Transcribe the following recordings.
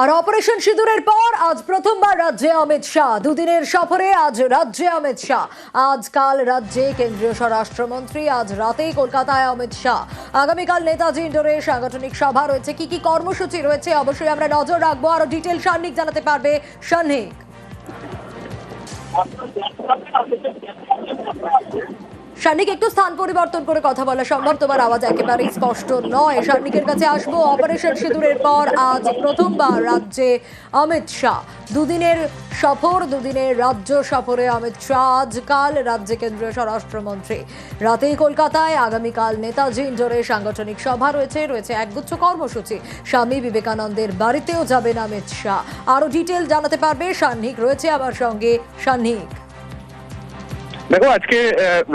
আর operation সিঁদুরের পর আজ প্রথমবার রাজ্যে অমিত শাহ। দুদিনের সফরে আজ রাজ্যে অমিত শাহ। আজকাল রাজ্যে কেন্দ্রীয় স্বরাষ্ট্রমন্ত্রী আজ রাতেই কলকাতায় অমিত শাহ। আগামীকাল নেতাজি ইন্ডোরে সাংগঠনিক সভা রয়েছে। কি কি কর্মসূচি রয়েছে? অবশ্যই আমরা নজর রাখব। আরও ডিটেল সান্নিক জানাতে পারবে সান্নিক। সান্নিক একটু স্থান পরিবর্তন করে কথা বলা সম্ভব। তোমার আওয়াজ একেবারেই স্পষ্ট নয়। সান্নিকের কাছে আসব অপারেশন সিঁদুরের পর। আজ প্রথমবার রাজ্যে অমিত শাহ। দুদিনের সফর, দুদিনের রাজ্য সফরে অমিত শাহ। আজকাল রাজ্যে কেন্দ্রীয় স্বরাষ্ট্রমন্ত্রী। রাতেই কলকাতায় আগামীকাল নেতাজি ইন্ডোরে সাংগঠনিক সভা রয়েছে। রয়েছে একগুচ্ছ কর্মসূচি। স্বামী বিবেকানন্দের বাড়িতেও যাবেন অমিত শাহ। আরও ডিটেল জানাতে পারবে সান্নিক রয়েছে আমার সঙ্গে সান্নিক দেখো, আজকে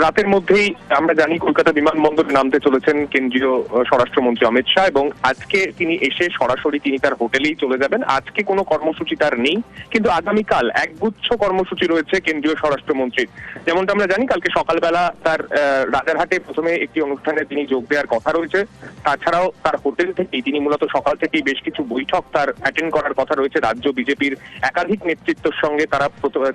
রাতের মধ্যেই আমরা জানি কলকাতা বিমানবন্দরে নামতে চলেছেন কেন্দ্রীয় স্বরাষ্ট্রমন্ত্রী অমিত শাহ এবং আজকে তিনি এসে সরাসরি তিনি তার হোটেলেই চলে যাবেন। আজকে কোনো কর্মসূচি তার নেই, কিন্তু আগামীকাল একগুচ্ছ কর্মসূচি রয়েছে কেন্দ্রীয় স্বরাষ্ট্রমন্ত্রীর। যেমনটা আমরা জানি, কালকে সকালবেলা তার রাজারহাটে প্রথমে একটি অনুষ্ঠানে তিনি যোগ দেওয়ার কথা রয়েছে। তাছাড়াও তার হোটেল থেকেই, তিনি মূলত সকাল থেকেই বেশ কিছু বৈঠক তার অ্যাটেন্ড করার কথা রয়েছে রাজ্য বিজেপির একাধিক নেতৃত্বের সঙ্গে। তারা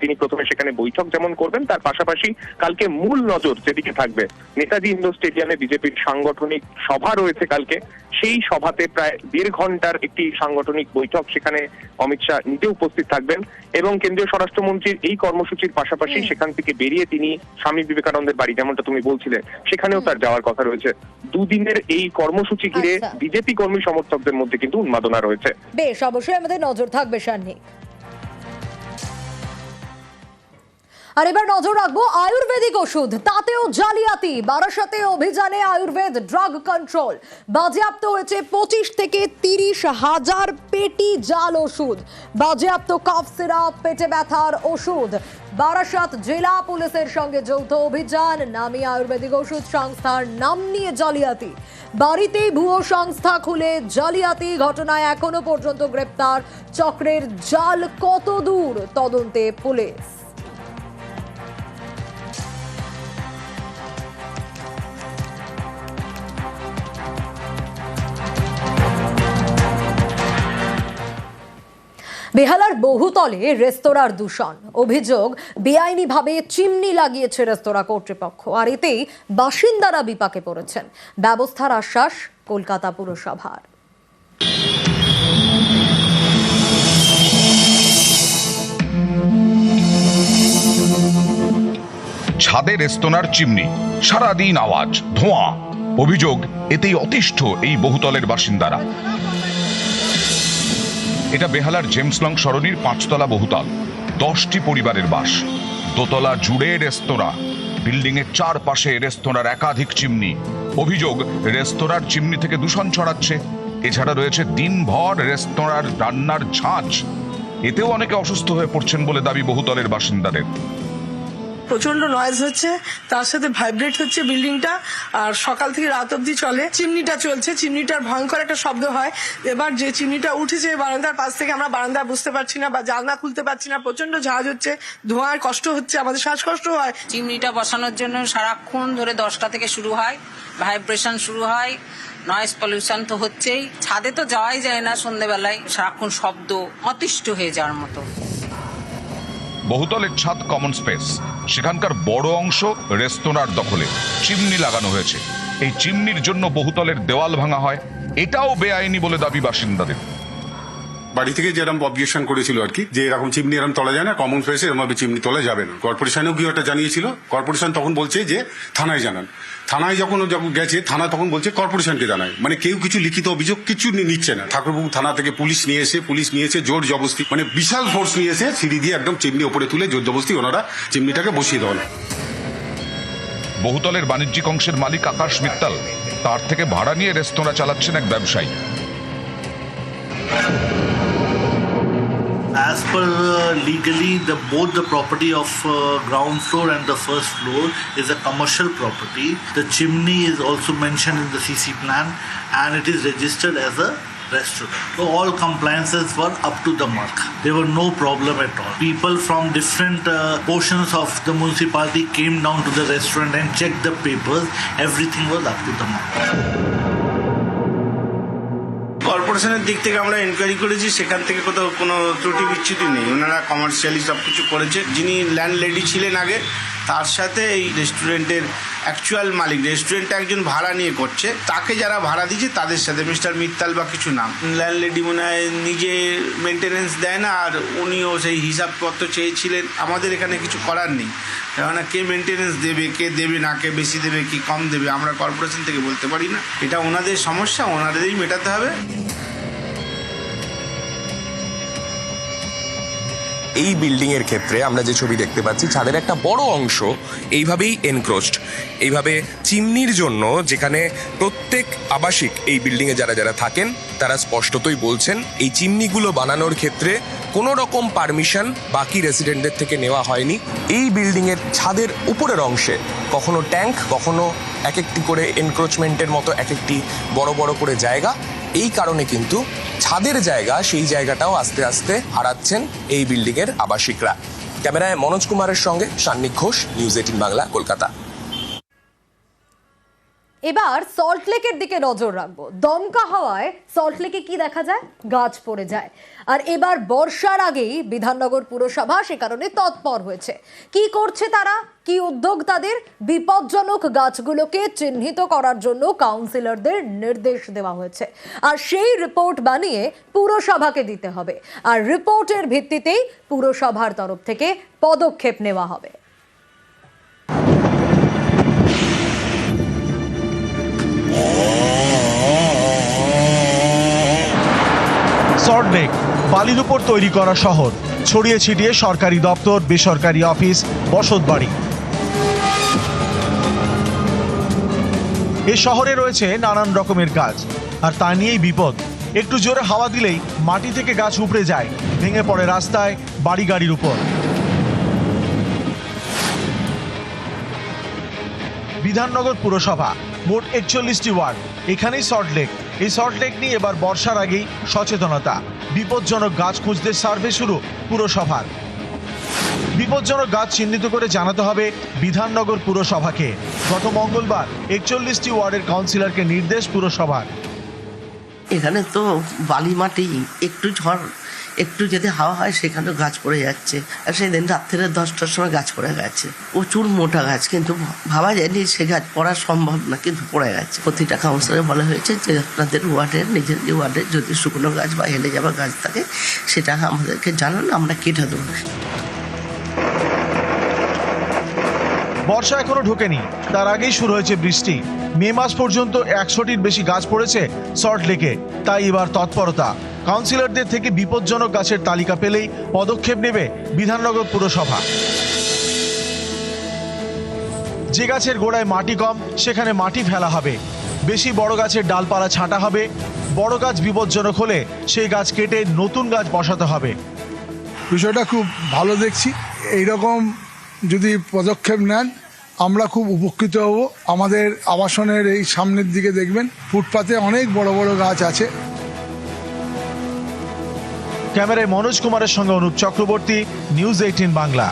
তিনি প্রথমে সেখানে বৈঠক যেমন করবেন, তার পাশাপাশি কালকে মূল নজর যেদিকে থাকবে। নেতাজি ইন্ডোর স্টেডিয়ামে বিজেপির সাংগঠনিক সভা রয়েছে কালকে। সেই সভাতে প্রায় দেড় ঘণ্টার একটি সাংগঠনিক বৈঠক সেখানে অমিত শাহ নিজে উপস্থিত থাকবেন এবং কেন্দ্রীয় স্বরাষ্ট্রমন্ত্রীর এই কর্মসূচির পাশাপাশি সেখান থেকে বেরিয়ে তিনি স্বামী বিবেকানন্দের বাড়ি যেমনটা তুমি বলছিলে সেখানেও তার যাওয়ার কথা রয়েছে। দুদিনের এই কর্মসূচি ঘিরে আচ্ছা। বিজেপি কর্মী সমর্থকদের মধ্যে কিন্তু উন্মাদনা রয়েছে। বেশ অবশ্যই আমাদের নজর থাকবে সান্নিক আর এবার নজর রাখব আয়ুর্বেদিক ওষুধ, তাতেও জালিয়াতি। বারাসাতে অভিযানে আয়ুর্বেদ ড্রাগ কন্ট্রোল। বাজেয়াপ্ত হয়েছে পঁচিশ থেকে তিরিশ হাজার পেটি জাল ওষুধ। বাজেয়াপ্ত কফ সিরাপ, পেটে ব্যথার ওষুধ। বারাসাত জেলা পুলিশের সঙ্গে যৌথ অভিযান, নামী আয়ুর্বেদিক ওষুধ সংস্থার নাম নিয়ে জালিয়াতি। বাড়িতেই ভুয়ো সংস্থা খুলে জালিয়াতি ঘটনায় এখনও পর্যন্ত গ্রেপ্তার। চক্রের জাল কত দূর? তদন্তে পুলিশ। বেহালার বহুতলে রেস্তোরাঁর দূষণ। অভিযোগ, বেআইনিভাবে চিমনি লাগিয়েছে রেস্তোরাঁ কর্তৃপক্ষ, আর এতেই বাসিন্দারা বিপাকে পড়েছেন। ব্যবস্থার আশ্বাস কলকাতা পুরসভার। ছাদে রেস্তোরাঁর চিমনি, সারাদিন আওয়াজ, ধোঁয়া। অভিযোগ, এতেই অতিষ্ঠ এই বহুতলের বাসিন্দারা। এটা বেহালার জেমসলং সরণির পাঁচতলা বহুতল। দশটি পরিবারের বাস। দোতলা জুড়ে রেস্তোরাঁ। বিল্ডিংয়ের চারপাশে রেস্তোরাঁর একাধিক চিমনি। অভিযোগ, রেস্তোরাঁর চিমনি থেকে দূষণ ছড়াচ্ছে। এছাড়া রয়েছে দিনভর রেস্তোরাঁর রান্নার ঝাঁঝ এতেও অনেকে অসুস্থ হয়ে পড়ছেন বলে দাবি বহুতলের বাসিন্দাদের। প্রচণ্ড নয়েজ হচ্ছে, তার সাথে ভাইব্রেট হচ্ছে বিল্ডিংটা আর সকাল থেকে রাত অবধি চলে। চিমনিটা চলছে, চিমনিটার ভয়ঙ্কর একটা শব্দ হয়। এবার যে চিমনিটা উঠেছে বারান্দার পাশ থেকে আমরা বারান্দা বুঝতে পারছি না বা জানলা খুলতে পারছি না প্রচণ্ড ঝাঁজ হচ্ছে, ধোঁয়ার কষ্ট হচ্ছে, আমাদের শ্বাসকষ্ট হয়। চিমনিটা বসানোর জন্য সারাক্ষণ ধরে দশটা থেকে শুরু হয় ভাইব্রেশন শুরু হয় নয়েজ পলিউশন তো হচ্ছেই। ছাদে তো যাওয়াই যায় না সন্ধেবেলায়, সারাক্ষণ শব্দ, অতিষ্ঠ হয়ে যাওয়ার মতো। বহুতলের ছাদ কমন স্পেস সেখানকার বড় অংশ রেস্তোরাঁর দখলে। চিমনি লাগানো হয়েছে। এই চিমনির জন্য বহুতলের দেওয়াল ভাঙা হয়। এটাও বেআইনি বলে দাবি বাসিন্দাদের। বাড়ি থেকে যেরকম অবজেকশন করেছিল আর কি, যে এরকম চিমনি এরকম তোলা যায় না কমন স্পেসে এরকম ভাবে চিমনি তোলা যাবে না। কর্পোরেশনেও গিয়ে ওটা জানিয়েছিল। কর্পোরেশন তখন বলছে যে, থানায় জানান। থানায় যখন যখন গেছে, থানা তখন বলছে কর্পোরেশনকে জানায়। মানে কেউ কিছু লিখিত অভিযোগ কিছু নিচ্ছে না। ঠাকুরবাবু থানা থেকে পুলিশ নিয়ে এসে, পুলিশ নিয়ে এসে জোর জবস্তি মানে বিশাল ফোর্স নিয়ে এসে সিঁড়ি দিয়ে একদম চিমনি ওপরে তুলে জোর জবস্তি ওনারা চিমনিটাকে বসিয়ে দেওয়া বহুতলের বাণিজ্যিক অংশের মালিক আকাশ মিত্তাল, তার থেকে ভাড়া নিয়ে রেস্তোরাঁ চালাচ্ছেন এক ব্যবসায়ী। As per uh, legally, the both the property of uh, ground floor and the first floor is a commercial property. The chimney is also mentioned in the CC plan, and it is registered as a restaurant. So all compliances were up to the mark. There were no problem at all. People from different uh, portions of the municipality came down to the restaurant and checked the papers. Everything was up to the mark. কর্পোরেশনের দিক থেকে আমরা enquiry করেছি, সেখান থেকে কোথাও কোনো ত্রুটি বিচ্ছুতি নেই। ওনারা কমার্শিয়ালি সব কিছু করেছে। যিনি ল্যান্ড লেডি ছিলেন আগে তার সাথে এই রেস্টুরেন্টের অ্যাকচুয়াল মালিক, রেস্টুরেন্টটা একজন ভাড়া নিয়ে করছে। তাকে যারা ভাড়া দিচ্ছে তাদের সাথে মিস্টার মিত্তাল বা কিছু নাম। ল্যান্ড লেডি মনে হয় নিজে মেনটেনেন্স দেয় না, আর উনিও সেই হিসাবপত্র চেয়েছিলেন। আমাদের এখানে কিছু করার নেই। কেননা কে মেনটেনেন্স দেবে, কে দেবে না, কে বেশি দেবে, কি কম দেবে, আমরা কর্পোরেশন থেকে বলতে পারি না। এটা ওনাদের সমস্যা, ওনাদেরই মেটাতে হবে। এই বিল্ডিং এর ক্ষেত্রে আমরা যে ছবি দেখতে পাচ্ছি, ছাদের একটা বড় অংশ এইভাবেই এনক্রোচড এইভাবে চিমনির জন্য যেখানে প্রত্যেক আবাসিক এই বিল্ডিং এ যারা যারা থাকেন, তারা স্পষ্টতই বলছেন, এই চিমনিগুলো বানানোর ক্ষেত্রে কোনো রকম পারমিশন বাকি রেসিডেন্টদের থেকে নেওয়া হয়নি। এই বিল্ডিং এর ছাদের উপরের অংশে কখনো ট্যাঙ্ক কখনো এক একটি করে এনক্রোচমেন্টের মতো এক একটি বড় বড় করে জায়গা। এই কারণে কিন্তু ছাদের জায়গা, সেই জায়গাটাও আস্তে আস্তে হারাচ্ছেন এই বিল্ডিং এর আবাসিকরা। ক্যামেরায় মনোজ কুমারের সঙ্গে সান্নিক ঘোষ, নিউজ এইটিন বাংলা, কলকাতা। এবার সল্টলেকের দিকে নজর রাখব। দমকা হাওয়ায় সল্টলেকে কি দেখা যায়? গাছ পড়ে যায়। আর এবার বর্ষার আগেই বিধাননগর পুরসভা সে কারণে তৎপর হয়েছে। কি করছে তারা? কি উদ্যোগ তাদের? বিপজ্জনক গাছগুলোকে চিহ্নিত করার জন্য কাউন্সিলরদের নির্দেশ দেওয়া হয়েছে। আর সেই রিপোর্ট বানিয়ে পুরসভাকে দিতে হবে। আর রিপোর্টের ভিত্তিতেই পুরসভার তরফ থেকে পদক্ষেপ নেওয়া হবে। সল্টলেক বালির উপর তৈরি করা শহর, ছড়িয়ে ছিটিয়ে সরকারি দপ্তর, বেসরকারি অফিস বসতবাড়ি এ শহরে রয়েছে নানান রকমের গাছ, আর তা নিয়েই বিপদ। একটু জোরে হাওয়া দিলেই মাটি থেকে গাছ উপড়ে যায়, ভেঙে পড়ে রাস্তায় বাড়ি গাড়ির উপর। বিধাননগর পুরসভা, মোট একচল্লিশটি ওয়ার্ড, এখানেই সল্টলেক এই সল্টলেক নিয়ে এবার বর্ষার আগেই সচেতনতা। বিপজ্জনক গাছ খুঁজতে সার্ভে শুরু পুরসভার। বিপজ্জনক গাছ চিহ্নিত করে জানাতে হবে বিধাননগর পুরসভাকে। গত মঙ্গলবার একচল্লিশটি ওয়ার্ডের কাউন্সিলরকে নির্দেশ পুরসভার। এখানে তো বালি মাটি একটু ঝড় একটু যদি হাওয়া হয় সেখানেও গাছ পড়ে যাচ্ছে। আর সেই দিন রাত্রে দশটার সময় গাছ পড়ে গেছে। প্রচুর মোটা গাছ, কিন্তু ভাবা যায়নি সে গাছ পড়া সম্ভব না, কিন্তু পড়ে গেছে। প্রতিটা কাউন্সিলরে বলা হয়েছে যে, আপনাদের ওয়ার্ডের নিজের যে ওয়ার্ডের যদি শুকনো গাছ বা হেলে যাওয়া গাছ থাকে, সেটা আমাদেরকে জানান, আমরা কেটে দেবো। বর্ষা এখনও ঢোকেনি। তার আগেই শুরু হয়েছে বৃষ্টি। মে মাস পর্যন্ত একশোটির বেশি গাছ পড়েছে সল্টলেকে তাই এবার তৎপরতা। কাউন্সিলরদের থেকে বিপজ্জনক গাছের তালিকা পেলেই পদক্ষেপ নেবে বিধাননগর পুরসভা। যে গাছের গোড়ায় মাটি কম, সেখানে মাটি ফেলা হবে। বেশি বড় গাছের ডালপালা ছাঁটা হবে। বড় গাছ বিপজ্জনক হলে সেই গাছ কেটে নতুন গাছ বসাতে হবে। বিষয়টা খুব ভালো দেখছি। এইরকম যদি পদক্ষেপ নেন, আমরা খুব উপকৃত হব। আমাদের আবাসনের এই সামনের দিকে দেখবেন, ফুটপাতে অনেক বড় বড় গাছ আছে। ক্যামেরায় মনোজ কুমারের সঙ্গে অনুপ চক্রবর্তী নিউজ এইটিন বাংলা।